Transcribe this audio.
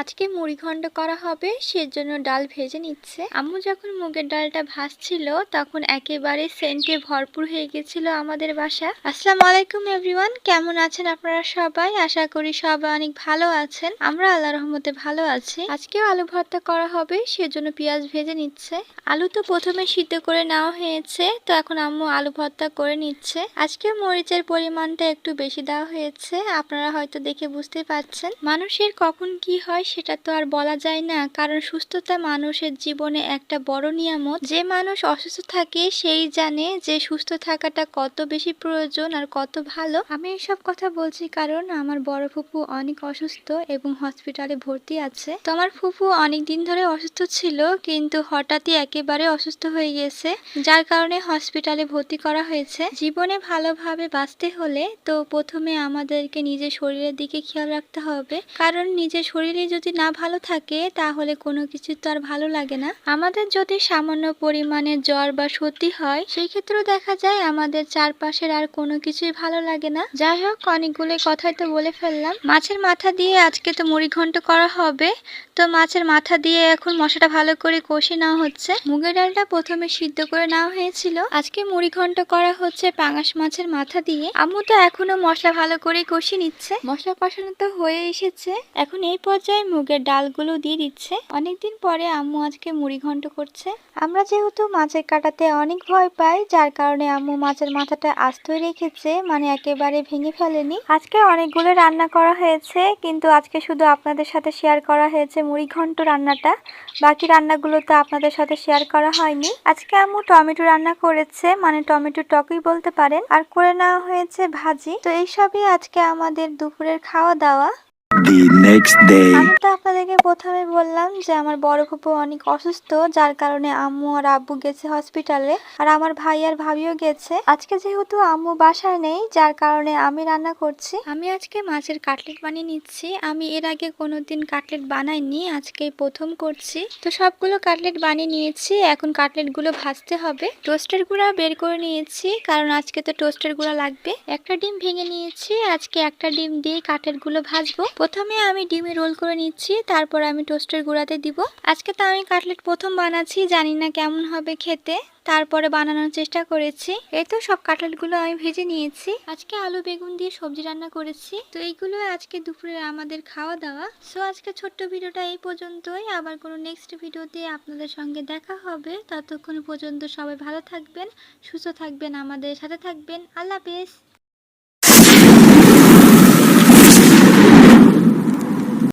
আজকে মুড়ি ঘন্ট করা হবে, সেজন্য ডাল ভেজে নিচ্ছে। আম্মু যখন মুগের ডালটা ভাজছিল, তখন একেবারে সেন্টে ভরপুর হয়ে গেছিল আমাদের বাসা। আসসালামু আলাইকুম, এভরিওয়ান। কেমন আছেন আপনারা সবাই? আশা করি সবাই অনেক ভালো আছেন। আমরা আল্লাহ রহমতে ভালো আছি। আজকেও আলু ভর্তা করা হবে, সেজন্য পেঁয়াজ ভেজে নিচ্ছে। আলু তো প্রথমে সিদ্ধ করে নেওয়া হয়েছে, তো এখন আম্মু আলু ভর্তা করে নিচ্ছে। আজকে মরিচের পরিমাণটা একটু বেশি দেওয়া হয়েছে, আপনারা হয়তো দেখে বুঝতে পারছেন। মানুষের কখন কি হয় সেটা তো আর বলা যায় না। কারণ সুস্থতা মানুষের জীবনে একটা বড় নিয়ামত। যে মানুষ অসুস্থ থাকে, সেই জানে যে সুস্থ থাকাটা কত বেশি প্রয়োজন আর কত ভালো। আমি এসব কথা বলছি কারণ আমার বড় ফুপু অনেক অসুস্থ এবং হসপিটালে ভর্তি আছে। তো আমার ফুপু অনেক দিন ধরে অসুস্থ ছিল, কিন্তু হঠাৎই একেবারে অসুস্থ হয়ে গেছে, যার কারণে হসপিটালে ভর্তি করা হয়েছে। জীবনে ভালোভাবে বাঁচতে হলে তো প্রথমে আমাদেরকে নিজের শরীরের দিকে খেয়াল রাখতে হবে। কারণ নিজের শরীরে যদি না ভালো থাকে, তাহলে কোনো কিছু তো আর ভালো লাগে না। আমাদের যদি সামান্য পরিমাণে জ্বর বা সর্দি হয়, সেই ক্ষেত্রেও দেখা যায় আমাদের চারপাশের আর কোনো কিছুই ভালো লাগে না। যাই হোক, অনেকগুলো কথাই তো বলে ফেললাম। মাছের মাথা দিয়ে আজকে তো মুড়ি ঘন্ট করা হবে। তো মাছের মাথা দিয়ে এখন মশলাটা ভালো করে কষে নেওয়া হচ্ছে। মুগের ডালটা প্রথমে সিদ্ধ করে নেওয়া হয়েছিল। আজকে মুড়ি ঘন্ট করা হচ্ছে পাঙাশ মাছের মাথা দিয়ে। আম্মু তো এখনও মশলা ভালো করে কষে নিচ্ছে। মশলা কষানো তো হয়ে এসেছে। এখন এই পর্যায়ে মুগের ডালগুলো দিয়ে দিচ্ছে। অনেকদিন পরে আম্মু আজকে মুড়ি ঘন্ট করছে। আমরা যেহেতু মাছের কাটাতে অনেক ভয় পাই, যার কারণে আম্মু মাছের মাথাটা আস্তই রেখেছে মানে একেবারে ভেঙে ফেলেনি। আজকে অনেকগুলো রান্না করা হয়েছে, কিন্তু আজকে শুধু আপনাদের সাথে শেয়ার করা হয়েছে মুড়ি ঘন্ট রান্নাটা। বাকি রান্নাগুলো তো আপনাদের সাথে শেয়ার করা হয়নি। আজকে আম্মু টমেটো রান্না করেছে মানে টমেটো টকই বলতে পারেন। আর করে নেওয়া হয়েছে ভাজি। তো এইসবই আজকে আমাদের দুপুরের খাওয়া দাওয়া The next day. আমি তো আপনাদেরকে প্রথমে বললাম যে আমার বড় ফুপু অনেক অসুস্থ যার কারণে আম্মু আর আব্বু গেছে হসপিটালে আর আমার ভাই আর ভাবিও গেছে। আজকে যেহেতু আম্মু বাসায় নেই যার কারণে আমি রান্না করছি। আমি আজকে মাছের কাটলেট বানিয়ে নিচ্ছি। আমি এর আগে কোনোদিন কাটলেট বানাইনি আজকে প্রথম করছি। তো সবগুলো কাটলেট বানিয়ে নিয়েছি এখন কাটলেটগুলো ভাজতে হবে। টোস্টের গুঁড়া বের করে নিয়েছি কারণ আজকে তো টোস্টের গুঁড়া লাগবে। একটা ডিম ভেঙে নিয়েছি আজকে একটা ডিম দিয়ে কাটলেটগুলো ভাজবো। প্রথমে আমি ডিমে রোল করে নিচ্ছি, তারপর আমি টোস্টের গুঁড়াতে দিব। আজকে তো আমি কাটলেট প্রথম বানাচ্ছি, জানি না কেমন হবে খেতে। তারপরে বানানোর চেষ্টা করেছি। এই তো সব কাটলেটগুলো আমি ভেজে নিয়েছি। আজকে আলু বেগুন দিয়ে সবজি রান্না করেছি। তো এইগুলো আজকে দুপুরে আমাদের খাওয়া দাওয়া। সো আজকে ছোট্ট ভিডিওটা এই পর্যন্তই। আবার কোনো নেক্সট ভিডিওতে আপনাদের সঙ্গে দেখা হবে। ততক্ষণ পর্যন্ত সবাই ভালো থাকবেন, সুস্থ থাকবেন, আমাদের সাথে থাকবেন। আল্লাহ হাফেজ।